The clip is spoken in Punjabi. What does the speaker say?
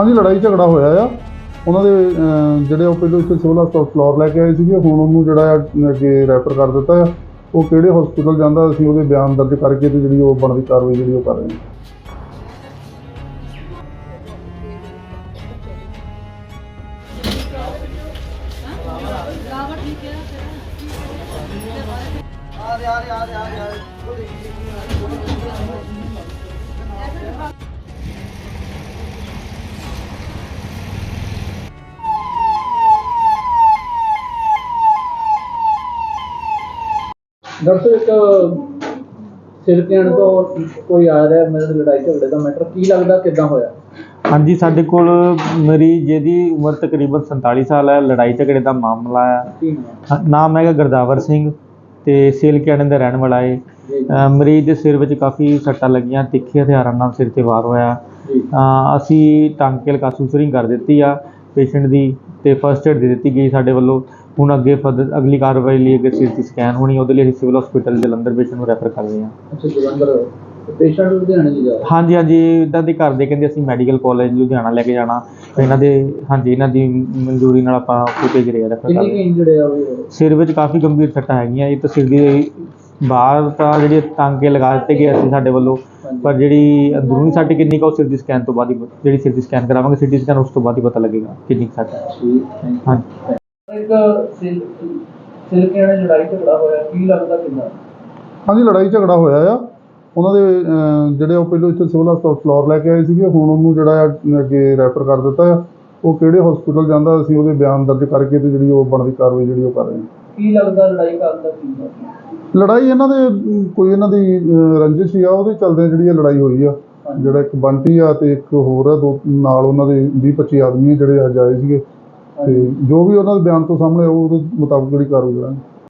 ਹਾਂਜੀ ਲੜਾਈ ਝਗੜਾ ਹੋਇਆ ਆ। ਉਹਨਾਂ ਦੇ ਅਹ, ਜਿਹੜੇ ਉਹ ਪਹਿਲਾਂ ਇੱਥੇ ਸਿਵਲ ਹਸਪਤਾਲ ਫਲੋਰ ਲੈ ਕੇ ਆਏ ਸੀਗੇ ਹੁਣ ਉਹਨੂੰ ਜਿਹੜਾ ਆ ਅੱਗੇ ਰੈਫਰ ਕਰ ਦਿੱਤਾ ਆ। ਉਹ ਕਿਹੜੇ ਹਸਪੀਟਲ ਜਾਂਦਾ ਅਸੀਂ ਉਹਦੇ ਬਿਆਨ ਦਰਜ ਕਰਕੇ ਤੇ ਜਿਹੜੀ ਉਹ ਬਣਦੀ ਕਾਰਵਾਈ ਜਿਹੜੀ ਉਹ ਕਰ ਰਹੇ ਹਾਂ ਡਾਕਟਰ ਇੱਕ ਸਿਰ ਤੋਂ ਕੋਈ ਆ ਰਿਹਾ ਮੇਰੇ ਲੜਾਈ ਝਗੜੇ ਦਾ ਮੈਟਰ ਕੀ ਲੱਗਦਾ ਕਿਦਾਂ ਹੋਇਆ? ਹਾਂਜੀ ਸਾਡੇ ਕੋਲ ਮਰੀਜ਼ ਜਿਹਦੀ ਉਮਰ ਤਕਰੀਬਨ 47 ਸਾਲ ਹੈ ਲੜਾਈ ਝਗੜੇ ਦਾ ਮਾਮਲਾ ਹੈ। ਨਾਮ ਹਾਂ, ਨਾਮ ਹੈਗਾ ਗੁਰਦਾਵਰ ਸਿੰਘ ਤੇ ਸੇਲਕਿਆਣੇ ਦਾ ਰਹਿਣ ਵਾਲਾ ਹੈ ਅਹ ਮਰੀਜ਼ ਦੇ ਸਿਰ ਵਿੱਚ ਕਾਫੀ ਸੱਟਾਂ ਲੱਗੀਆਂ ਤਿੱਖੇ ਹਥਿਆਰਾਂ ਨਾਲ ਸਿਰ ਤੇ ਵਾਰ ਹੋਇਆ। ਜੀ। ਅਹ ਅਸੀਂ ਟਾਂਕੇ ਲਗਾ ਸੂਸਰਿੰਗ ਕਰ ਦਿੱਤੀ ਆ ਪੇਸ਼ੈਂਟ ਦੀ ਤੇ ਫਰਸਟ ਏਡ ਦੇ ਦਿੱਤੀ ਗਈ ਸਾਡੇ ਵੱਲੋਂ। ਹੁਣ ਅੱਗੇ ਫਰਦਰ ਅਗਲੀ ਕਾਰਵਾਈ ਲਈ ਅੱਗੇ ਸਿਰ ਦੀ ਸਕੈਨ ਹੋਣੀ ਉਹਦੇ ਲਈ ਅਸੀਂ ਸਿਵਲ ਹਸਪੀਟਲ ਜਲੰਧਰ ਪੇਸ਼ੈਂਟ ਨੂੰ ਰੈਫਰ ਕਰ ਰਹੇ ਹਾਂ। ਅੱਛਾ ਜਲੰਧਰ। ਪੇਸ਼ੈਂਟ ਲੁਧਿਆਣੇ ਜੀ ਜਾ ਰਿਹਾ? ਹਾਂਜੀ ਹਾਂਜੀ ਇਦਾਂ ਦੇ ਘਰ ਦੇ ਕਹਿੰਦੇ ਅਸੀਂ ਮੈਡੀਕਲ ਕਾਲਜ ਲੁਧਿਆਣਾ ਲੈ ਕੇ ਜਾਣਾ। ਤੇ ਇਹਨਾਂ ਦੇ ਹਾਂਜੀ ਇਹਨਾਂ ਦੀ ਮਨਜ਼ੂਰੀ ਨਾਲ ਆਪਾਂ ਉੱਥੇ ਭੇਜ ਰਹੇ ਆ ਰੈਫਰ ਕਰ ਕਿੰਨੀ ਰਹੇ ਇੰਜਰਡ ਆ ਉਹ? ਹਾਂ। ਸਿਰ ਵਿੱਚ ਕਾਫੀ ਗੰਭੀਰ ਸੱਟਾਂ ਹੈਗੀਆਂ ਇਹ ਤਾਂ ਸਿਰ ਦੀ ਬਾਹਰ ਤਾਂ ਜਿਹੜੇ ਟਾਂਕੇ ਲਗਾ ਦਿੱਤੇ ਗਏ ਅਸੀਂ ਸਾਡੇ ਵੱਲੋਂ ਪਰ ਜਿਹੜੀ ਅੰਦਰੂਨੀ ਸੱਟ ਕਿੰਨੀ ਕੁ ਉਹ ਸਿਰ ਦੀ ਸਕੈਨ ਤੋਂ ਬਾਅਦ ਹੀ ਜਿਹੜੀ ਸਿਰ ਦੀ ਸਕੈਨ ਕਰਾਵਾਂਗੇ ਸਿਟੀ ਸਕੈਨ ਉਸ ਤੋਂ ਬਾਅਦ ਹੀ ਪਤਾ ਲੱਗੇਗਾ ਕਿੰਨੀ ਕੁ ਸੱਟ ਹੈ। ਠੀਕ ਹਾਂਜੀ। ਇੱਕ ਪਿਆਣੇ ਲੜਾਈ ਝਗੜਾ ਹੋਇਆ ਕੀ ਲੱਗਦਾ ਕਿਦਾਂ ਹਾਂਜੀ ਲੜਾਈ ਝਗੜਾ ਹੋਇਆ ਆ। ਉਹਨਾਂ ਦੇ ਅਹ, ਜਿਹੜੇ ਉਹ ਪਹਿਲਾਂ ਇੱਥੇ ਸਿਵਲ ਹਸਪਤਾਲ ਫਲੋਰ ਲੈ ਕੇ ਆਏ ਸੀਗੇ ਹੁਣ ਉਹਨੂੰ ਜਿਹੜਾ ਆ ਅੱਗੇ ਰੈਫਰ ਕਰ ਦਿੱਤਾ ਆ। ਉਹ ਕਿਹੜੇ ਹਸਪੀਟਲ ਜਾਂਦਾ ਅਸੀਂ ਉਹਦੇ ਬਿਆਨ ਦਰਜ ਕਰਕੇ ਤੇ ਜਿਹੜੀ ਉਹ ਬਣਦੀ ਕਾਰਵਾਈ ਜਿਹੜੀ ਉਹ ਕਰ ਰਹੇ ਹਾਂ ਕੀ ਲੱਗਦਾ ਲੜਾਈ ਕਰਨ ਦਾ ਕੀ ਕਾਰਨ? ਲੜਾਈ ਇਹਨਾਂ ਦੇ ਅਮ, ਕੋਈ ਇਹਨਾਂ ਦੀ ਅਹ, ਰੰਜਿਸ਼ ਹੀ ਆ ਉਹਦੇ ਚੱਲਦੇ ਜਿਹੜੀ ਇਹ ਲੜਾਈ ਹੋਈ ਆ। ਜਿਹੜਾ ਇੱਕ ਬੰਟੀ ਆ ਤੇ ਇੱਕ ਹੋਰ ਆ ਦੋ ਨਾਲ ਉਹਨਾਂ ਦੇ 20 25 ਆਦਮੀ ਆ ਜਿਹੜੇ ਅੱਜ ਆਏ ਸੀਗੇ। ਤੇ ਜੋ ਵੀ ਉਹਨਾਂ ਦੇ ਬਿਆਨ ਤੋਂ ਸਾਹਮਣੇ ਆਊ ਉਹਦੇ ਮੁਤਾਬਕ ਜਿਹੜੀ ਕਾਰਵਾਈ ਕਰਾਂਗੇ।